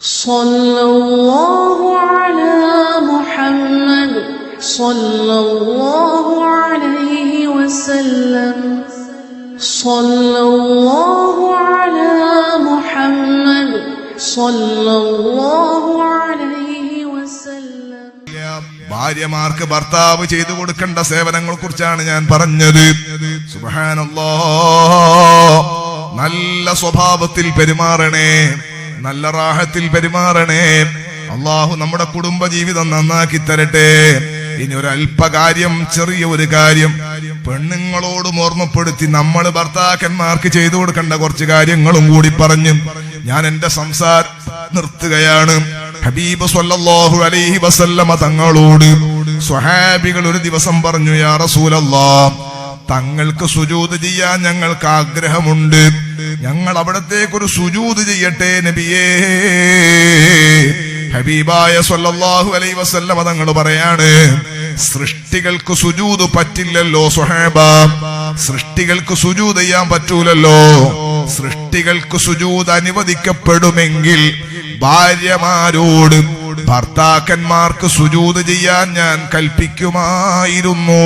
صلى الله على محمد صلى الله عليه وسلم صلى الله على محمد صلى الله عليه وسلم ഭാര്യമാർക്ക് ഭർത്താവ് ചെയ്തു കൊടുക്കേണ്ട സേവനങ്ങളെ കുറിച്ചാണ് ഞാൻ പറഞ്ഞത് സുബഹാനല്ലോ നല്ല സ്വഭാവത്തിൽ പെരുമാറണേ നല്ല റാഹത്തിൽ പെരുമാറണേ. അള്ളാഹു നമ്മുടെ കുടുംബ ജീവിതം നന്നാക്കി തരട്ടെ. ഇനി ഒരു അല്പകാര്യം ചെറിയ ഒരു കാര്യം. പെണ്ണുങ്ങളോടും ഓർമ്മപ്പെടുത്തി നമ്മൾ ഭർത്താക്കന്മാർക്ക് ചെയ്തു കൊടുക്കേണ്ട കുറച്ച് കാര്യങ്ങളും കൂടി പറഞ്ഞു ഞാൻ എന്റെ സംസാരം നിർത്തുകയാണ്. ഹബീബ് സല്ലല്ലാഹു അലൈഹി വസല്ലമ തങ്ങളോട് സ്വഹാബികൾ ഒരു ദിവസം പറഞ്ഞു യാ റസൂലല്ലാ തങ്ങൾക്ക് സുജൂത് ചെയ്യാൻ ഞങ്ങൾക്ക് ആഗ്രഹമുണ്ട് ഞങ്ങൾ അവിടത്തേക്കൊരു സുജൂത് ചെയ്യട്ടെ നബിയേ. ഹബീബായ സല്ലല്ലാഹു അലൈ വസല്ലമ തങ്ങൾ പറയാണ് സൃഷ്ടികൾക്ക് സുജൂത് പറ്റില്ലല്ലോ സുഹേബ. സൃഷ്ടികൾക്ക് സുജൂത് ചെയ്യാൻ പറ്റൂലല്ലോ. സൃഷ്ടികൾക്ക് സുജൂത് അനുവദിക്കപ്പെടുമെങ്കിൽ ഭാര്യമാരോട് ഭർത്താക്കന്മാർക്ക് സുജൂത് ചെയ്യാൻ ഞാൻ കൽപ്പിക്കുമായിരുന്നു.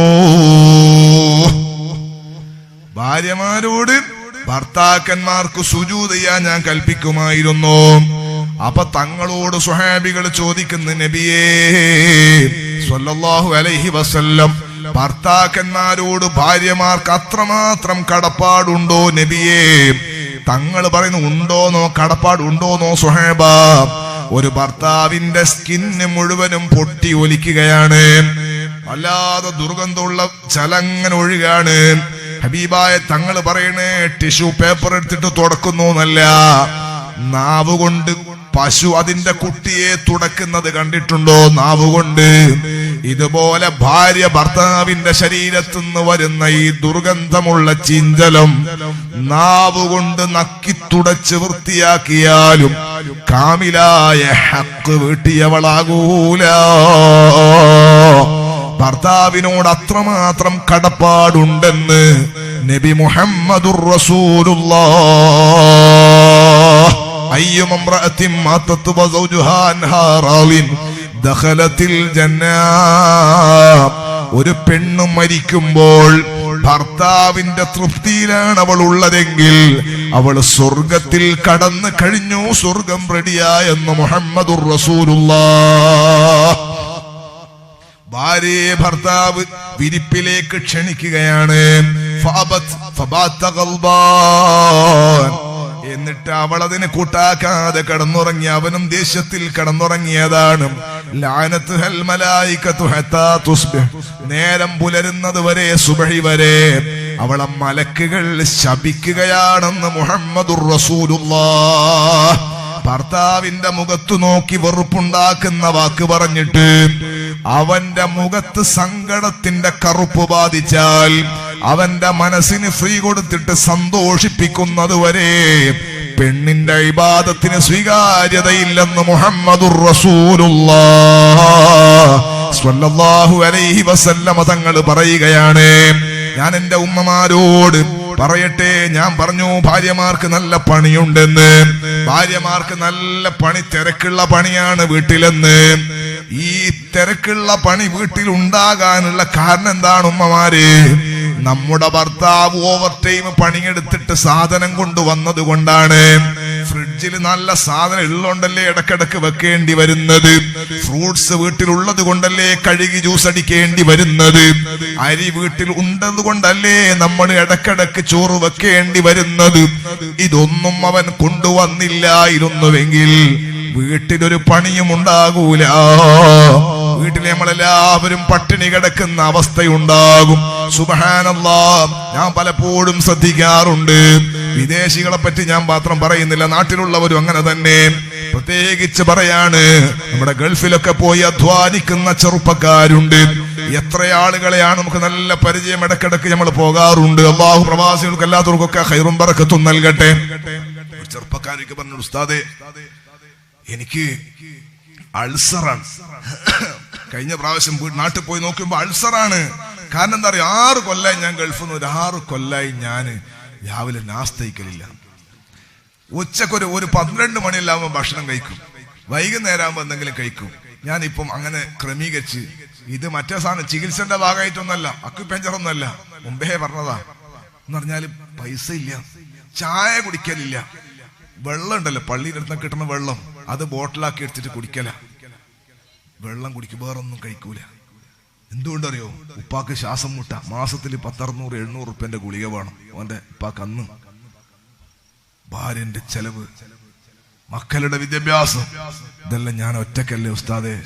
ഭാര്യമാരോട് ഭർത്താക്കന്മാർക്ക് ചെയ്യാൻ ഞാൻ കൽപ്പിക്കുമായിരുന്നു. അപ്പൊ തങ്ങളോട് സുഹാബികൾ ചോദിക്കുന്ന നബിയേ സ്വല്ലല്ലാഹു അലൈഹി വസല്ലം ഭർത്താക്കന്മാരോട് ഭാര്യമാർക്ക് അത്രമാത്രം കടപ്പാടുണ്ടോ നബിയേ? തങ്ങൾ പറയുന്നു ഉണ്ടോന്നോ കടപ്പാടുണ്ടോന്നോ സുഹേബ ഒരു ഭർത്താവിന്റെ സ്കിന്ന് മുഴുവനും പൊട്ടി ഒലിക്കുകയാണ്. അല്ലാതെ ദുർഗന്ധമുള്ള ചലങ്ങനെ ഒഴുകാണ്. ഹബീബായ തങ്ങൾ പറയണേ ടിഷ്യൂ പേപ്പർ എടുത്തിട്ട് തുടക്കുന്നു എന്നല്ല. നാവ് കൊണ്ട് പശു അതിന്റെ കുട്ടിയെ തുടക്കുന്നത് കണ്ടിട്ടുണ്ടോ? നാവ് കൊണ്ട്. ഇതുപോലെ ഭാര്യ ഭർത്താവിന്റെ ശരീരത്തു നിന്ന് വരുന്ന ഈ ദുർഗന്ധമുള്ള ചിന്തലം നാവ് കൊണ്ട് നക്കി തുടച്ച് വൃത്തിയാക്കിയാലും കാമിലായ ഹക്ക് വീട്ടിയവളാകൂല. ഭർത്താവിനോട് അത്രമാത്രം കടപ്പാടുണ്ടെന്ന് നബി മുഹമ്മദുർ റസൂലുള്ള. വസൗജുഹാ അൻഹാ റാളിൻ ദഖലത്തിൽ ജന്നാ. ഒരു പെണ്ണ് മരിക്കുമ്പോൾ ഭർത്താവിന്റെ തൃപ്തിയിലാണ് അവൾ ഉള്ളതെങ്കിൽ അവൾ സ്വർഗത്തിൽ കടന്നു കഴിഞ്ഞു സ്വർഗം റെഡിയായെന്ന് മുഹമ്മദുർ റസൂലുള്ളാഹ് ഭാര്യയെ ഭർത്താവ് വിരിപ്പിലേക്ക് ക്ഷണിക്കുകയാണ്. എന്നിട്ട് അവൾ അതിനെ കൂട്ടാക്കാതെ കടന്നുറങ്ങി അവനും ദേശത്തിൽ കടന്നുറങ്ങിയതാണ്. നേരം പുലരുന്നത് വരെ സുബഹി വരെ അവളെ മലക്കുകൾ ശപിക്കുകയാണെന്ന് റസൂലുള്ളാഹ്. ഭർത്താവിന്റെ മുഖത്തു നോക്കി വെറുപ്പുണ്ടാക്കുന്ന വാക്ക് പറഞ്ഞിട്ട് അവന്റെ മുഖത്ത് സങ്കടത്തിന്റെ കറുപ്പ് ബാധിച്ചാൽ അവന്റെ മനസ്സിന് ഫ്രീ കൊടുത്തിട്ട് സന്തോഷിപ്പിക്കുന്നത് വരെ പെണ്ണിന്റെ ഇബാദത്തിന് സ്വീകാര്യതയില്ലെന്ന് മുഹമ്മദുർ സ്വല്ലല്ലാഹു അലൈഹി വസല്ലമ തങ്ങൾ പറയുകയാണ്. ഞാൻ എന്റെ ഉമ്മമാരോട് പറയട്ടെ ഞാൻ പറഞ്ഞു ഭാര്യമാർക്ക് നല്ല പണിയുണ്ടെന്ന്. ഭാര്യമാർക്ക് നല്ല പണി തിരക്കുള്ള പണിയാണ് വീട്ടിലെന്ന്. ഈ തിരക്കുള്ള പണി വീട്ടിൽ ഉണ്ടാകാനുള്ള കാരണം എന്താണ് ഉമ്മമാര്? നമ്മുടെ ഭർത്താവ് ഓവർ ടൈം പണിയെടുത്തിട്ട് സാധനം കൊണ്ടുവന്നത് കൊണ്ടാണ്. ഫ്രിഡ്ജിൽ നല്ല സാധനം ഉള്ളതുകൊണ്ടല്ലേ ഇടക്കിടക്ക് വെക്കേണ്ടി വരുന്നത്? ഫ്രൂട്ട്സ് വീട്ടിലുള്ളത് കൊണ്ടല്ലേ കഴുകി ജ്യൂസ് അടിക്കേണ്ടി വരുന്നത്? അരി വീട്ടിൽ ഉണ്ടത് കൊണ്ടല്ലേ നമ്മൾ ഇടക്കിടക്ക് ചോറ് വെക്കേണ്ടി വരുന്നത്? ഇതൊന്നും അവൻ കൊണ്ടുവന്നില്ലായിരുന്നുവെങ്കിൽ വീട്ടിലൊരു പണിയും ഉണ്ടാകൂല. വീട്ടിൽ നമ്മളെല്ലാവരും പട്ടിണി കിടക്കുന്ന അവസ്ഥയുണ്ടാകും. സുബഹാനല്ലാ ഞാൻ പലപ്പോഴും ശ്രദ്ധിക്കാറുണ്ട്. വിദേശികളെ പറ്റി ഞാൻ മാത്രം പറയുന്നില്ല നാട്ടിലുള്ളവരും അങ്ങനെ തന്നെ. പ്രത്യേകിച്ച് പറയാണ് നമ്മുടെ ഗൾഫിലൊക്കെ പോയി അധ്വാനിക്കുന്ന ചെറുപ്പക്കാരുണ്ട്. എത്ര ആളുകളെയാണ് നമുക്ക് നല്ല പരിചയം ഇടക്കിടക്ക് നമ്മൾ പോകാറുണ്ട്. അള്ളാഹു പ്രവാസികൾക്ക് എല്ലാത്തവർക്കൊക്കെ ഹൈറും പറക്കത്തും നൽകട്ടെ ചെറുപ്പക്കാരൊക്കെ പറഞ്ഞു ഉസ്താദേ എനിക്ക് അൾസറാണ്. കഴിഞ്ഞ പ്രാവശ്യം നാട്ടിൽ പോയി നോക്കുമ്പോ അൾസറാണ്. കാരണം എന്താ പറയാ ആറ് കൊല്ലായി ഞാൻ ഗൾഫിൽ നിന്ന് ഒരു ആറ് കൊല്ലായി ഞാൻ രാവിലെ നാസ്തയിക്കലില്ല. ഉച്ചക്കൊരു ഒരു പന്ത്രണ്ട് മണിയെല്ലാവുമ്പോൾ ഭക്ഷണം കഴിക്കും. വൈകുന്നേരം ആകുമ്പോൾ എന്തെങ്കിലും കഴിക്കും. ഞാനിപ്പം അങ്ങനെ ക്രമീകരിച്ച് ഇത് മറ്റേ സാധനം ചികിത്സന്റെ ഭാഗമായിട്ടൊന്നല്ല അക്യുപഞ്ചർ ഒന്നല്ല മുമ്പേ പറഞ്ഞതാ. എന്ന് പറഞ്ഞാൽ പൈസ ഇല്ല ചായ കുടിക്കലില്ല. വെള്ളം ഉണ്ടല്ലോ പള്ളിയിലെടുത്ത് കിട്ടുന്ന വെള്ളം. അത് ബോട്ടിലാക്കി എടുത്തിട്ട് കുടിക്കല. വെള്ളം കുടിക്കും വേറൊന്നും കഴിക്കൂല. എന്തുകൊണ്ടറിയോ? ഉപ്പാക്ക് ശ്വാസം മുട്ട. മാസത്തിൽ പത്തറുന്നൂറ് എഴുന്നൂറ് റുപ്യന്റെ ഗുളിക വേണം. അവന്റെ ഉപ്പാക്ക് അന്ന്. ഭാര്യന്റെ ചെലവ്. മക്കളുടെ വിദ്യാഭ്യാസം. ഇതെല്ലാം ഞാൻ ഒറ്റക്കല്ലേ ഉസ്താദെ.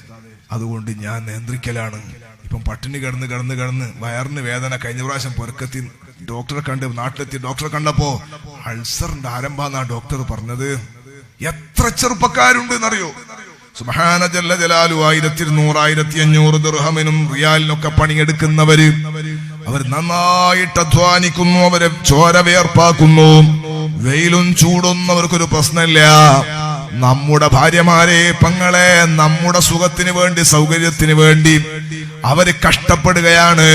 അതുകൊണ്ട് ഞാൻ നിയന്ത്രിക്കലാണ്. ഇപ്പം പട്ടിണി കിടന്ന് കിടന്ന് കിടന്ന് വയറിന് വേദന കഴിഞ്ഞ പ്രാവശ്യം പൊരക്കത്തി ഡോക്ടറെ കണ്ട് നാട്ടിലെത്തി. ഡോക്ടറെ കണ്ടപ്പോ അൾസറിന്റെ ആരംഭാന്നാ ഡോക്ടർ പറഞ്ഞത്? എത്ര ചെറുപ്പക്കാരുണ്ട് എന്നറിയോ സുബഹാന ജല്ല ജലാലു ആയിരത്തി ഇരുന്നൂറ് ആയിരത്തി അഞ്ഞൂറ് ദുർഹമിനും റിയാലിനൊക്കെ പണിയെടുക്കുന്നവര് അവർ നന്നായിട്ട് അധ്വാനിക്കുന്നു അവരെ ചോര വേർപ്പാക്കുന്നു. വെയിലും ചൂടൊന്നും അവർക്കൊരു പ്രശ്നമില്ല. നമ്മുടെ ഭാര്യമാരെ പങ്ങളെ നമ്മുടെ സുഖത്തിന് വേണ്ടി സൗകര്യത്തിന് വേണ്ടി അവർ കഷ്ടപ്പെടുകയാണ്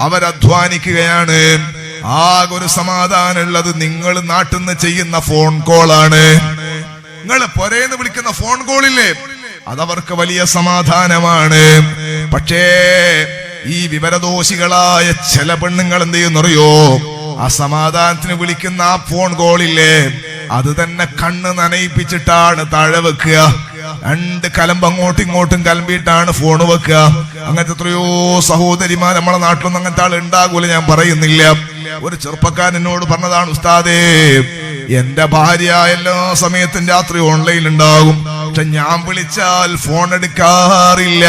അവരധ്വാനിക്കുകയാണ്. ആകെ ഒരു സമാധാനമുള്ളത് നിങ്ങൾ നാട്ടിൽ നിന്ന് ചെയ്യുന്ന ഫോൺ കോളാണ്. നിങ്ങൾ പൊരേന്ന് വിളിക്കുന്ന ഫോൺ കോളില്ലേ? അതവർക്ക് വലിയ സമാധാനമാണ്. പക്ഷേ ഈ വിവരദോഷികളായ ചില പെണ്ണുങ്ങൾ എന്ത് ചെയ്യുന്നറിയോ? ആ സമാധാനത്തിന് വിളിക്കുന്ന ആ ഫോൺ കോളില്ലേ? അത് തന്നെ കണ്ണ് നനയിപ്പിച്ചിട്ടാണ് താഴെ വെക്കുക. രണ്ട് കലമ്പ് അങ്ങോട്ടും ഇങ്ങോട്ടും കലമ്പിയിട്ടാണ് ഫോൺ വെക്കുക. അങ്ങനത്തെ എത്രയോ സഹോദരിമാർ നമ്മളെ നാട്ടിലൊന്നും അങ്ങനത്തെ ആൾ ഉണ്ടാകൂല ഞാൻ പറയുന്നില്ല. ഒരു ചെറുപ്പക്കാരൻ എന്നോട് പറഞ്ഞതാണ് ഉസ്താദേ എന്റെ ഭാര്യ എല്ലാ സമയത്തും രാത്രി ഓൺലൈൻ ഉണ്ടാകും. പക്ഷെ ഞാൻ വിളിച്ചാൽ ഫോൺ എടുക്കാറില്ല.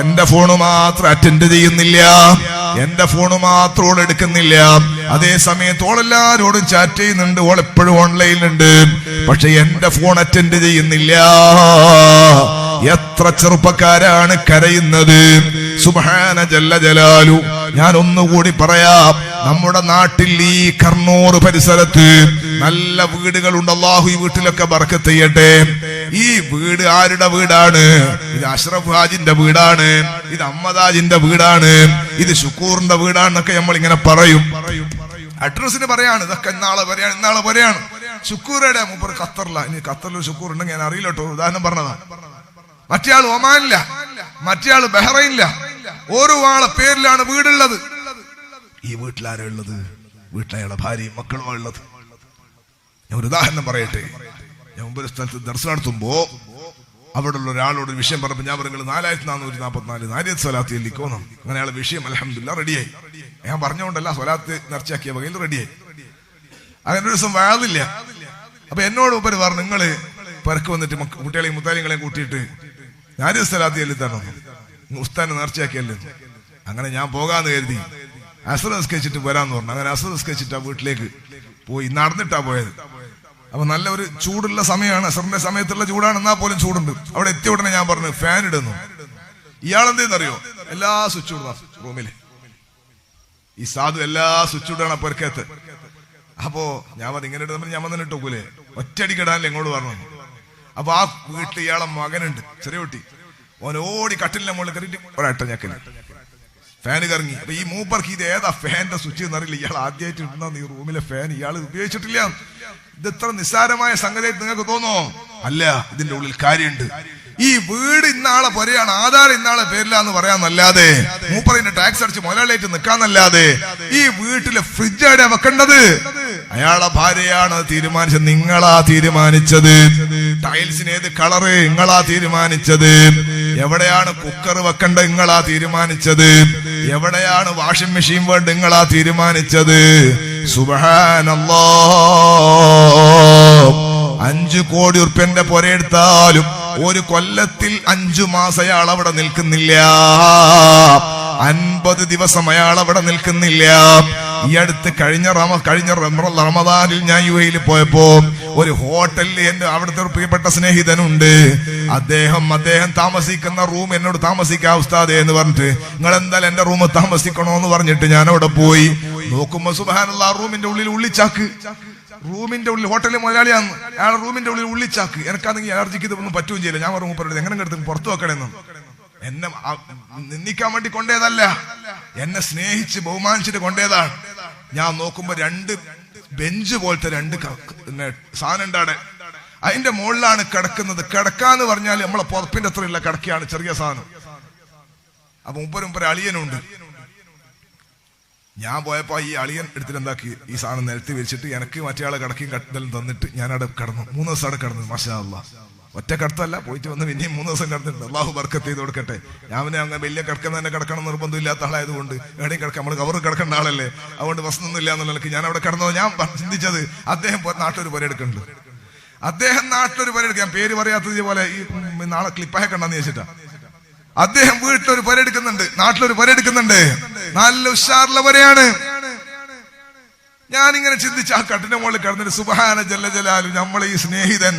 എന്റെ ഫോണ് മാത്രം അറ്റൻഡ് ചെയ്യുന്നില്ല. എന്റെ ഫോണ് മാത്രം ഓൾ എടുക്കുന്നില്ല. അതേ സമയത്ത് ഓളെല്ലാരോടും ചാറ്റ് ചെയ്യുന്നുണ്ട്. ഓൾ എപ്പോഴും ഓൺലൈനിലുണ്ട് പക്ഷെ എന്റെ ഫോൺ അറ്റൻഡ് ചെയ്യുന്നില്ല. എത്ര ചെറുപ്പക്കാരാണ് കരയുന്നത്. സുബഹാന ജല്ല ജലാലു. ഞാൻ ഒന്നുകൂടി പറയാം. നമ്മുടെ നാട്ടിൽ ഈ കർണൂർ പരിസരത്ത് നല്ല വീടുകളുണ്ട്. അള്ളാഹു ഈ വീട്ടിലൊക്കെ ബർക്കത്ത് ചെയ്യട്ടെ. ഈ വീട് ആരുടെ വീടാണ്? ഇത് അഷ്റഫ് ഹാജിന്റെ വീടാണ്. ഇത് അമ്മദാജിന്റെ വീടാണ്. ഇത് ഷുക്കൂറിന്റെ വീടാണെന്നൊക്കെ നമ്മൾ ഇങ്ങനെ പറയും. അഡ്രസ്സിന് പറയാണ്. ഇതൊക്കെ ഇന്നാളെ പറയാണ് ഇന്നാളെ പറയാണ് ഷുക്കൂറയുടെ മൂപ്പർ ഖത്തറില്ല ഇനി ഖത്തറിൽ ഷുക്കൂർ ഉണ്ടെങ്കിൽ ഞാൻ അറിയില്ല ഉദാഹരണം പറഞ്ഞതാ. മറ്റേ ആൾ ഒമാനില്ല. മറ്റേ ആൾ ബഹ്റൈനില്ല. ഓരോ ആളെ പേരിലാണ് വീടുള്ളത്. ഈ വീട്ടിലാരാ ഉള്ളത്? വീട്ടിലയാളെ ഭാര്യയും മക്കളുമാണ് ഉള്ളത് ഞാൻ ഒരു ഉദാഹരണം പറയട്ടെ. ഞാൻ മുമ്പ് സ്ഥലത്ത് ദർശനം നടത്തുമ്പോ അവിടെ ഉള്ള ഒരാളോട് ഒരു വിഷയം പറഞ്ഞപ്പോൾ ഞാൻ പറഞ്ഞു നാലായിരത്തി നാനൂറ്റി നാൽപ്പത്തിനാല് നാരിയത്ത് സ്വലാത്ത് എല്ലിക്കോണം അങ്ങനെ അയാളെ വിഷയം അലഹമില്ല റെഡിയായി. ഞാൻ പറഞ്ഞുകൊണ്ടല്ല സ്വലാത്ത് നേർച്ചയാക്കിയ വകയിൽ റെഡിയായി. അങ്ങനെ ഒരു ദിവസം വാതില്ല അപ്പൊ എന്നോട് ഉപരി പറഞ്ഞു നിങ്ങൾ പെരക്ക് വന്നിട്ട് കുട്ടികളെയും മുത്താലിങ്ങളെയും കൂട്ടിയിട്ട് നാരിയത്ത് സ്വലാത്ത് ചെല്ലി തരണം ഉസ്താനെ നേർച്ചയാക്കിയല്ലേ? അങ്ങനെ ഞാൻ പോകാന്ന് കരുതി. അസർ നിസ്കരിച്ചിട്ട് വരാന്ന് പറഞ്ഞു. അങ്ങനെ അസർ നിസ്കരിച്ചിട്ട് ആ വീട്ടിലേക്ക് പോയി. നടന്നിട്ടാ പോയത്. അപ്പൊ നല്ല ഒരു ചൂടുള്ള സമയമാണ്. അസറിന്റെ സമയത്തുള്ള ചൂടാണ്. എന്നാ പോലും ചൂടുണ്ട്. അവിടെ എത്തിയ ഉടനെ ഞാൻ പറഞ്ഞു ഫാൻ ഇടുന്നു. ഇയാൾ എന്തേന്നറിയോ? എല്ലാ സ്വിച്ച് ഇടുന്ന റൂമിൽ. ഈ സാധു എല്ലാ സ്വിച്ച് ഇടാണ് പെരക്കകത്ത് അപ്പോ ഞാൻ പറഞ്ഞു ഇങ്ങനെ ഇടുന്ന ഞാൻ വന്നിട്ട് നോക്കൂലേ ഒറ്റയടിക്കിടാനല്ലേ ഇങ്ങോട്ട് പറഞ്ഞു അപ്പൊ ആ വീട്ടിൽ ഇയാളെ മകനുണ്ട് ചെറിയ കുട്ടി. ഓൻ ഓടി കട്ടിലിന്റെ മുകളിൽ കയറിയിട്ട് ഒരട്ട ഫാൻ കറങ്ങി. അപ്പൊ ഈ മൂപ്പർക്ക് ഇത് ഏതാ ഫാന്റെ സ്വിച്ച് എന്നറിയില്ല ഇയാൾ ആദ്യമായിട്ട് ഇടുന്ന ഈ റൂമിലെ ഫാൻ ഇയാൾ ഉപയോഗിച്ചിട്ടില്ല. ഇത് ഇത്ര നിസ്സാരമായ സംഗതി നിങ്ങൾക്ക് തോന്നോ അല്ല ഇതിന്റെ ഉള്ളിൽ കാര്യമുണ്ട്. ഈ വീട് ഇന്നാളെ പൊരയാണ് ആധാർ ഇന്നാളെ പേരില്ല എന്ന് പറയാന്നല്ലാതെ മൂപ്പറിന്റെ ടാക്സ് അടിച്ച് മുതലാളിയായിട്ട് നിൽക്കാന്നല്ലാതെ ഈ വീട്ടിലെ ഫ്രിഡ്ജ് എവിടെ വെക്കേണ്ടത്? അയാളെ ഭാര്യയാണ് തീരുമാനിച്ചത് നിങ്ങളാ തീരുമാനിച്ചത്. ടൈൽസിന് ഏത് കളറ് നിങ്ങളാ തീരുമാനിച്ചത്. എവിടെയാണ് കുക്കർ വെക്കേണ്ടത് നിങ്ങളാ തീരുമാനിച്ചത്? എവിടെയാണ് വാഷിംഗ് മെഷീൻ വേണ്ട നിങ്ങളാ തീരുമാനിച്ചത്? സുബഹാനല്ലാ അഞ്ചു കോടി ഉറുപ്പ്യന്റെ പുരയെടുത്താലും ഒരു കൊല്ലത്തിൽ അഞ്ചു മാസം അയാൾ അവിടെ നിൽക്കുന്നില്ല. അൻപത് ദിവസം അയാൾ അവിടെ നിൽക്കുന്നില്ല. ഈ അടുത്ത് കഴിഞ്ഞ റമ കഴിഞ്ഞ റമ- റമദാനിൽ ഞാൻ യു എയിൽ പോയപ്പോ ഒരു ഹോട്ടലിൽ എന്റെ അവിടുത്തെ ഒരു പ്രിയപ്പെട്ട സ്നേഹിതനുണ്ട്. അദ്ദേഹം അദ്ദേഹം താമസിക്കുന്ന റൂം എന്നോട് താമസിക്കാ ഉസ്താദേ എന്ന് പറഞ്ഞിട്ട് നിങ്ങൾ എന്തായാലും എന്റെ റൂം താമസിക്കണോ എന്ന് പറഞ്ഞിട്ട് ഞാൻ അവിടെ പോയി. നോക്കുമ്പോ സുബാനുള്ള ആ റൂമിന്റെ ഉള്ളിൽ ഉള്ളിച്ചാക്ക്. റൂമിന്റെ ഉള്ളിൽ ഹോട്ടലിൽ മുതലാളിയാണ്. അയാൾ റൂമിന്റെ ഉള്ളിൽ ഉള്ളിച്ചാക്ക്. എനിക്കാണെങ്കിൽ അലർജിക്ക് ഇതൊന്നും പറ്റുകയും ചെയ്യില്ല. ഞാൻ പറഞ്ഞു മൂപ്പരോട് എങ്ങനെ എടുത്ത് പുറത്തു വെക്കണമെന്ന് എന്നെ നിന്ദിക്കാൻ വേണ്ടി കൊണ്ടേതല്ല. എന്നെ സ്നേഹിച്ച് ബഹുമാനിച്ചിട്ട് കൊണ്ടേതാണ്. ഞാൻ നോക്കുമ്പോ രണ്ട് ബെഞ്ച് പോലത്തെ രണ്ട് സാധനം ഉണ്ടാടെ അതിന്റെ മുകളിലാണ് കിടക്കുന്നത്. കിടക്കാന്ന് പറഞ്ഞാൽ നമ്മളെ പുറപ്പിന്റെ അത്രയുള്ള കിടക്കയാണ് ചെറിയ സാധനം. അപ്പൊ മുമ്പരും മുമ്പര് അളിയനുണ്ട്. ഞാൻ പോയപ്പോ ഈ അളിയൻ എടുത്തിട്ട് എന്താക്കി? ഈ സാധനം നിരത്തി വെച്ചിട്ട് എനിക്ക് മറ്റേ ആളെ കിടക്കുകയും കട്ടലും തന്നിട്ട് ഞാൻ അവിടെ കിടന്നു. മൂന്ന് ദിവസം അവിടെ കിടന്നു മാഷാ അല്ലാ ഒറ്റ കടത്തല്ല പോയിട്ട് വന്ന് പിന്നെയും മൂന്ന് ദിവസം കിടന്നിട്ടുണ്ട്. അള്ളാഹു ബർക്കത്ത് ചെയ്ത് കൊടുക്കട്ടെ. ഞാൻ അങ്ങനെ വലിയ കിടക്കുന്ന തന്നെ കിടക്കണം നിർബന്ധമില്ലാത്ത ആളായതുകൊണ്ട് എവിടെയും കിടക്കാം. നമ്മൾ കവർ കിടക്കേണ്ട ആളല്ലേ? അതുകൊണ്ട് പ്രശ്നമൊന്നും ഇല്ല എന്നുള്ള നിലയ്ക്ക് ഞാൻ അവിടെ കിടന്നത്. ഞാൻ ചിന്തിച്ചത് അദ്ദേഹം നാട്ടിൽ നാട്ടിലൊരു പരെടുക്കുന്നുണ്ട് അദ്ദേഹം നാട്ടിലൊരു പരെടുക്കുക ഞാൻ പേര് പറയാത്തത് പോലെ ഈ നാളെ ക്ലിപ്പായ കണ്ടെന്ന് ചോദിച്ചിട്ടാ അദ്ദേഹം വീട്ടിലൊരു പരെടുക്കുന്നുണ്ട് നാട്ടിലൊരു പരെടുക്കുന്നുണ്ട് നല്ല ഉഷാറുള്ള വരെയാണ് ഞാനിങ്ങനെ ചിന്തിച്ച് ആ കട്ടിന്റെ മുകളിൽ കിടന്നിട്ട് സുബഹാന ജല്ല ജലാലു നമ്മളെ ഈ സ്നേഹിതൻ.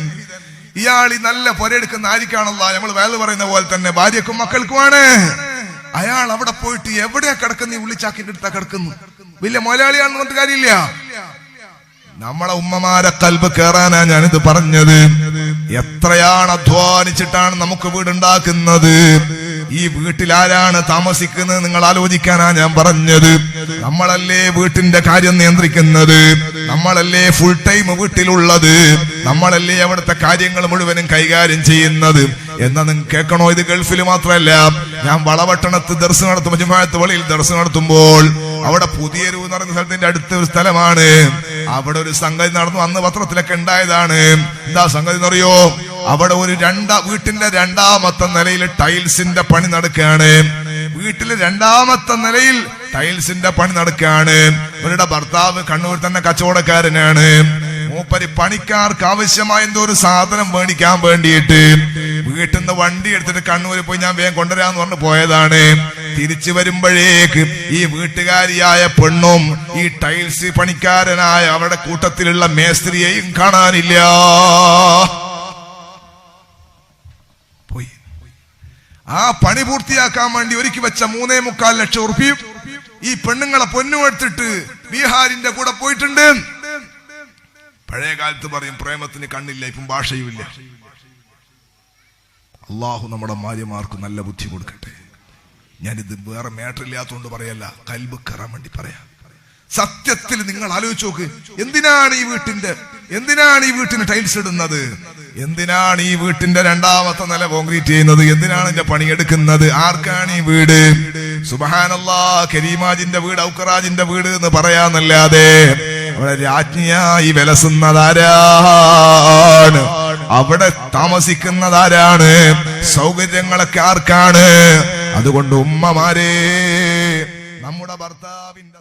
ഇയാൾ ഈ നല്ല പൊരയെടുക്കുന്ന ആയിരിക്കാണല്ലോ നമ്മൾ വേല പറയുന്ന പോലെ തന്നെ ഭാര്യക്കും മക്കൾക്കുമാണ്. അയാൾ അവിടെ പോയിട്ട് എവിടെയാ കിടക്കുന്ന ഈ ഉള്ളിച്ചാക്കിന്റെ അടുത്താ കിടക്കുന്നു വലിയ മലയാളിയാണെന്ന് പറഞ്ഞിട്ട് കാര്യമില്ല. നമ്മളെ ഉമ്മമാരെ കൽബ് കയറാനാ ഞാനിത് പറഞ്ഞത്. എത്രയാണ് അധ്വാനിച്ചിട്ടാണ് നമുക്ക് വീടുണ്ടാക്കുന്നത്? ഈ വീട്ടിൽ ആരാണ് താമസിക്കുന്നത് നിങ്ങൾ ആലോചിക്കാനാ ഞാൻ പറഞ്ഞത്. നമ്മളല്ലേ വീട്ടിന്റെ കാര്യം നിയന്ത്രിക്കുന്നത്? നമ്മളല്ലേ ഫുൾ ടൈം വീട്ടിലുള്ളത്? നമ്മളല്ലേ അവിടുത്തെ കാര്യങ്ങൾ മുഴുവനും കൈകാര്യം ചെയ്യുന്നത്? എന്നാ നിങ്ങൾ കേൾക്കണോ? ഇത് ഗൾഫിൽ മാത്രമല്ല ഞാൻ വളവട്ടണത്ത് ദർശനം നടത്തുമ്പോൾ ജുമാഅത്ത് വളിയിൽ ദർശനം നടത്തുമ്പോൾ അവിടെ പുതിയൊരു എന്ന് പറയുന്ന സ്ഥലത്തിന്റെ അടുത്ത ഒരു സ്ഥലമാണ്. അവിടെ ഒരു സംഗതി നടന്നു. അന്ന് പത്രത്തിലൊക്കെ ഉണ്ടായതാണ്. എന്താ സംഗതി എന്നറിയോ? അവിടെ ഒരു രണ്ടാ വീട്ടിന്റെ രണ്ടാമത്തെ നിലയിൽ ടൈൽസിന്റെ പണി നടക്കുകയാണ്. വീട്ടിലെ രണ്ടാമത്തെ നിലയിൽ ടൈൽസിന്റെ പണി നടക്കുകയാണ്. ഇവരുടെ ഭർത്താവ് കണ്ണൂർ തന്നെ കച്ചവടക്കാരനാണ്. മൂപ്പരി പണിക്കാർക്ക് ആവശ്യമായ എന്തോ ഒരു സാധനം മേടിക്കാൻ വേണ്ടിയിട്ട് വീട്ടിൽ നിന്ന് വണ്ടി എടുത്തിട്ട് കണ്ണൂര് പോയി ഞാൻ വേഗം കൊണ്ടുവരാന്ന് പറഞ്ഞു പോയതാണ്. തിരിച്ചു വരുമ്പോഴേക്ക് ഈ വീട്ടുകാരിയായ പെണ്ണും ഈ ടൈൽസ് പണിക്കാരനായ അവരുടെ കൂട്ടത്തിലുള്ള മേസ്ത്രിയെയും കാണാനില്ല. ആ പണി പൂർത്തിയാക്കാൻ വേണ്ടി ഒരുക്കി വെച്ച മൂന്നേ മുക്കാൽ ലക്ഷം ഉറുപ്പിയും ഈ പെണ്ണുങ്ങളെ പൊന്നു എടുത്തിട്ട് ബീഹാരിന്റെ കൂടെ പോയിട്ടുണ്ട്. പഴയ കാലത്ത് പറയും പ്രേമത്തിന് കണ്ണില്ല ഇപ്പം ഭാഷയുമില്ല. അള്ളാഹു നമ്മുടെ ഭാര്യമാർക്ക് നല്ല ബുദ്ധി കൊടുക്കട്ടെ. ഞാനിത് വേറെ മേട്ടറില്ലാത്തതുകൊണ്ട് പറയല്ല കൽബ് കയറാൻ വേണ്ടി പറയാം. സത്യത്തിൽ നിങ്ങൾ ആലോചിച്ച് നോക്ക് എന്തിനാണ് ഈ വീട്ടിന്റെ എന്തിനാണ് ഈ വീട്ടിന് ടൈൽസ് ഇടുന്നത്? എന്തിനാണ് ഈ വീട്ടിന്റെ രണ്ടാമത്തെ നില കോൺക്രീറ്റ് ചെയ്യുന്നത്? എന്തിനാണ് എന്റെ പണിയെടുക്കുന്നത് ആർക്കാണ് ഈ വീട്? സുബഹാനല്ലാ കരീമാജിന്റെ വീട് ഔക്കറാജിന്റെ വീട് എന്ന് പറയാന്നല്ലാതെ അവിടെ രാജ്ഞിയായി വിലസുന്നതാരാണ്? അവിടെ താമസിക്കുന്നതാരാണ്? സൗകര്യങ്ങളൊക്കെ ആർക്കാണ്? അതുകൊണ്ട് ഉമ്മമാരെ നമ്മുടെ ഭർത്താവിന്റെ